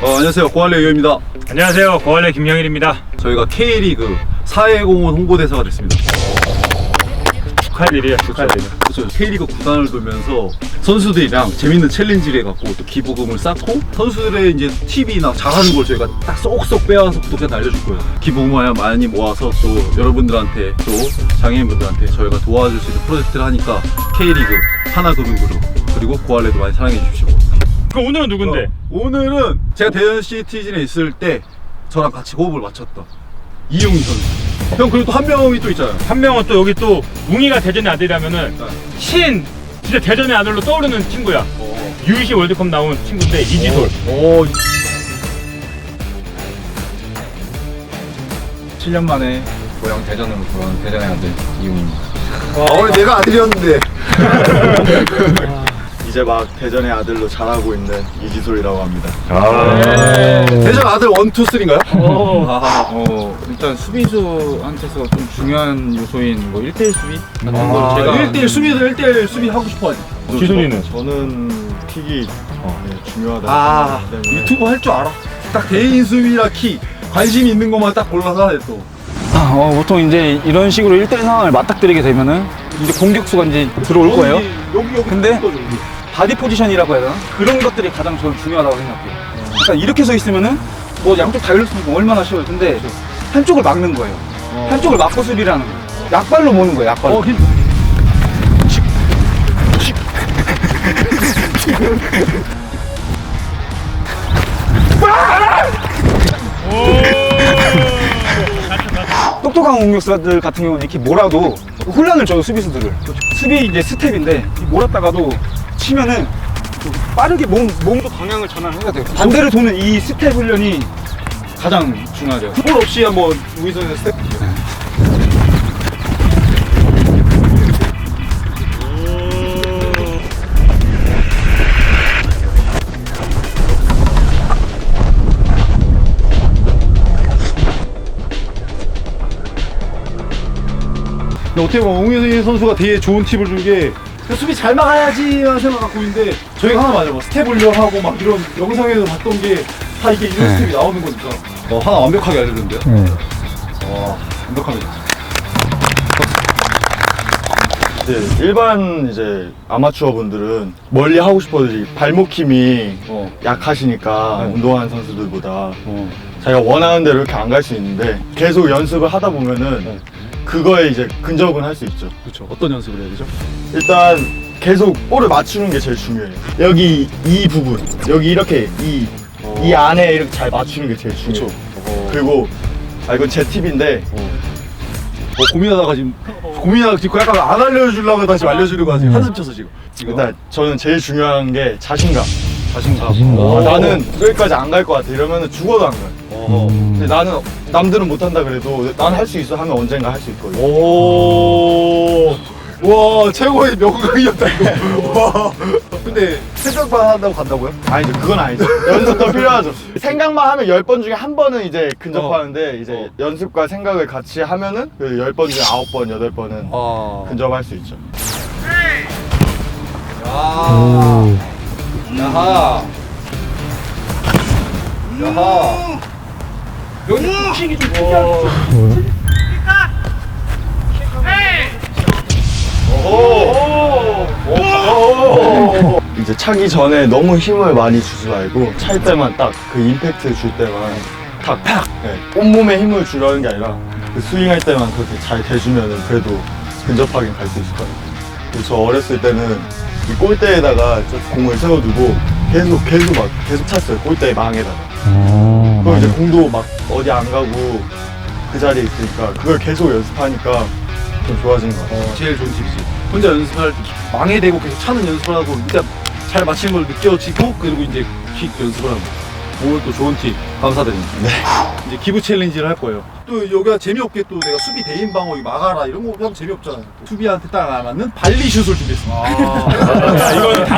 어, 안녕하세요. 고할래 유입니다. 안녕하세요. 고할래 김영일입니다. 저희가 K리그 사회공헌 홍보대사가 됐습니다. 축하할 일이에요. 축하할 일. 그렇죠. K리그 구단을 돌면서 선수들이랑 재밌는 챌린지를 해갖고 또 기부금을 쌓고 선수들의 이제 TV나 잘하는 걸 저희가 딱 쏙쏙 빼와서 구독자한테 알려줄 거예요. 기부금을 많이 모아서 또 여러분들한테 또 장애인분들한테 저희가 도와줄 수 있는 프로젝트를 하니까 K리그, 하나금융그룹 그리고 고할래도 많이 사랑해 주십시오. 그 오늘은 누군데? 어, 오늘은 제가 대전 시티즌에 있을 때 저랑 같이 호흡을 맞췄던 이용희 선수. 형 그리고 또 한 명이 또 있잖아요. 한 명은 또 여기 또 웅이가 대전의 아들이라면은 네. 신 진짜 대전의 아들로 떠오르는 친구야. 어. U20 월드컵 나온 친구인데 이지솔. 오, 7년 만에 고향 대전으로 돌아온 대전의 아들 이웅입니다. 아, 원래 내가 아들이었는데 이제 막 대전의 아들로 자라고 있는 이지솔이라고 합니다. 아. 대전 아들 원투 쓰리인가요? 아, 어, 일단 수비수한테서 좀 중요한 요소인 뭐 1대1 수비 같은 아, 걸 제가 1대1 수비들 1대1 수비 하고 싶어 하지. 지솔이는 저는 킥이 네, 중요하다. 아, 때문에 유튜브 할 줄 알아. 딱 개인 수비라 키 관심 있는 것만 딱 골라서 하네 또. 어, 보통 이제 이런 식으로 1대1 상황을 맞닥뜨리게 되면은 이제 공격수가 이제 들어올 거예요. 여기, 여기, 여기. 근데 여기. 바디 포지션이라고 해야 되나? 그런 것들이 가장 저는 중요하다고 생각해요. 그러니까 이렇게 서 있으면은 뭐 양쪽 다 열렸으면 얼마나 쉬워요. 근데 한쪽을 막는 거예요. 한쪽을 막고 수비라는 거예요. 약발로 모는 거예요, 약발로. 어, 긴- 똑똑한 공격수들 같은 경우는 이렇게 몰아도 혼란을 줘요, 수비수들을. 수비 이제 스텝인데 이 몰았다가도 치면은 좀 빠르게 몸, 몸도 방향을 전환해야 돼요. 반대로 도는 이 스텝 훈련이 가장 중요하죠. 볼 없이 한번 우이선의 스텝. 어떻게 보면 옹희 선수가 되게 좋은 팁을 준게 수비 잘 막아야지만 생각 갖고 있는데 저희가 하나 맞아 뭐 스텝 훈련하고 막 이런 영상에서 봤던 게 다 이게 이런 스텝이 나오는 거니까 어, 하나 완벽하게 알려줬는데요? 와 완벽합니다 이제 일반 이제 아마추어 분들은 멀리 하고 싶어도 이 발목 힘이 어. 약하시니까 네. 운동하는 선수들보다 어. 자기가 원하는 대로 이렇게 안 갈 수 있는데 계속 연습을 하다 보면은 네. 그거에 이제 근접은 할 수 있죠. 그렇죠 어떤 연습을 해야 되죠? 일단 계속 볼을 맞추는 게 제일 중요해요. 여기 이 부분, 여기 이렇게 이, 이 안에 이렇게 잘 맞추는 게 제일 중요해요. 어. 그리고 아 이건 제 팁인데 어, 고민하다가 지금 고민하다가 지금 약간 안 알려주려고 다시 알려주려고 하지 한숨 쳐서 지금 지금 일단 저는 제일 중요한 게 자신감. 자신감 어, 나는 여기까지 안 갈 것 같아 이러면 죽어도 안 가요. 어. 근데 나는 남들은 못한다 그래도 난 할 수 있어 하면 언젠가 할 수 있거든. 오. 와 최고의 명강이었다 이거 와 근데 생각만 한다고 간다고요? 아니죠 그건 아니죠. 연습도 필요하죠. 생각만 하면 10번 중에 한 번은 이제 근접하는데 이제 어. 연습과 생각을 같이 하면은 그 10번 중에 9번, 8번은 아 근접할 수 있죠. 야하 야하 야하 이제 차기 전에 너무 힘을 많이 주지 말고 찰 때만 딱 그 임팩트 줄 때만 탁팍 네. 온몸에 힘을 주려는 게 아니라 그 스윙할 때만 그렇게 잘 대주면은 그래도 근접하긴 갈 수 있을 거예요. 그래서 저 어렸을 때는 이 골대에다가 저 공을 세워두고 계속 계속 막 계속 찼어요. 골대 망에다가. 그럼 이제 공도 막 어디 안 가고 그 자리에 있으니까 그걸 계속 연습하니까 좀 좋아진 것 같아요. 어, 제일 좋은 팁이지. 혼자 연습할 때 망해대고 계속 차는 연습을 하고 일단 잘 맞히는 걸 느껴지고 그리고 이제 킥 연습을 하고. 오늘 또 좋은 팁 감사드립니다. 네. 이제 기부 챌린지를 할 거예요. 또 여기가 재미없게 또 내가 수비 대인 방어 이거 막아라 이런 거 하면 재미없잖아요. 또 수비한테 딱 안 맞는 발리 슛을 준비했습니다. 야, 이건 단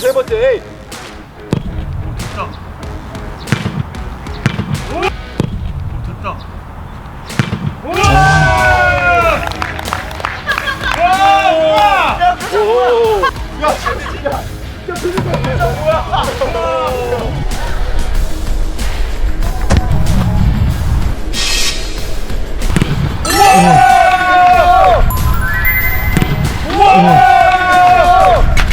세 번째.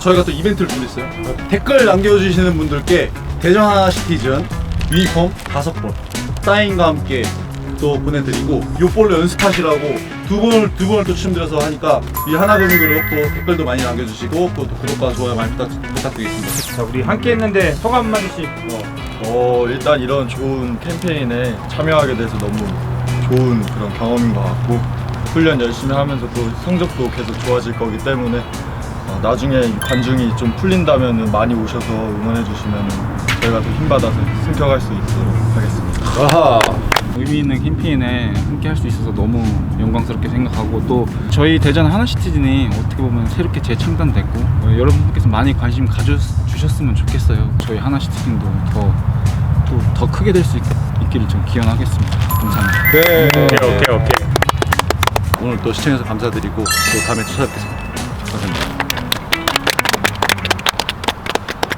저희가 또 이벤트를 준비했어요. 댓글 남겨주시는 분들께 대전 하나 시티즌 유니폼 다섯 벌 사인과 함께 또 보내드리고 요 볼로 연습하시라고 두 번을 두 번을 또 추천드려서 하니까 이 하나금융그룹 또 댓글도 많이 남겨주시고 또, 또 구독과 좋아요 많이 부탁, 부탁드리겠습니다. 자, 우리 함께 했는데 소감 한마디씩. 어, 일단 이런 좋은 캠페인에 참여하게 돼서 너무 좋은 그런 경험인 것 같고 훈련 열심히 하면서 또 성적도 계속 좋아질 거기 때문에 어, 나중에 이 관중이 좀 풀린다면 많이 오셔서 응원해 주시면 저희가 더 힘받아서 승격할 수 있도록 하겠습니다. 아하. 의미 있는 캠페인에 함께 할 수 있어서 너무 영광스럽게 생각하고 또 저희 대전 하나시티즌이 어떻게 보면 새롭게 재창단됐고 어, 여러분께서 많이 관심 가져주셨으면 좋겠어요. 저희 하나시티즌도 더, 또 더 크게 될 수 있기를 좀 기원하겠습니다. 감사합니다. 네. 오케이, 오케이, 오케이. 오늘 또 시청해서 감사드리고 또 다음에 찾아뵙겠습니다. 감사합니다.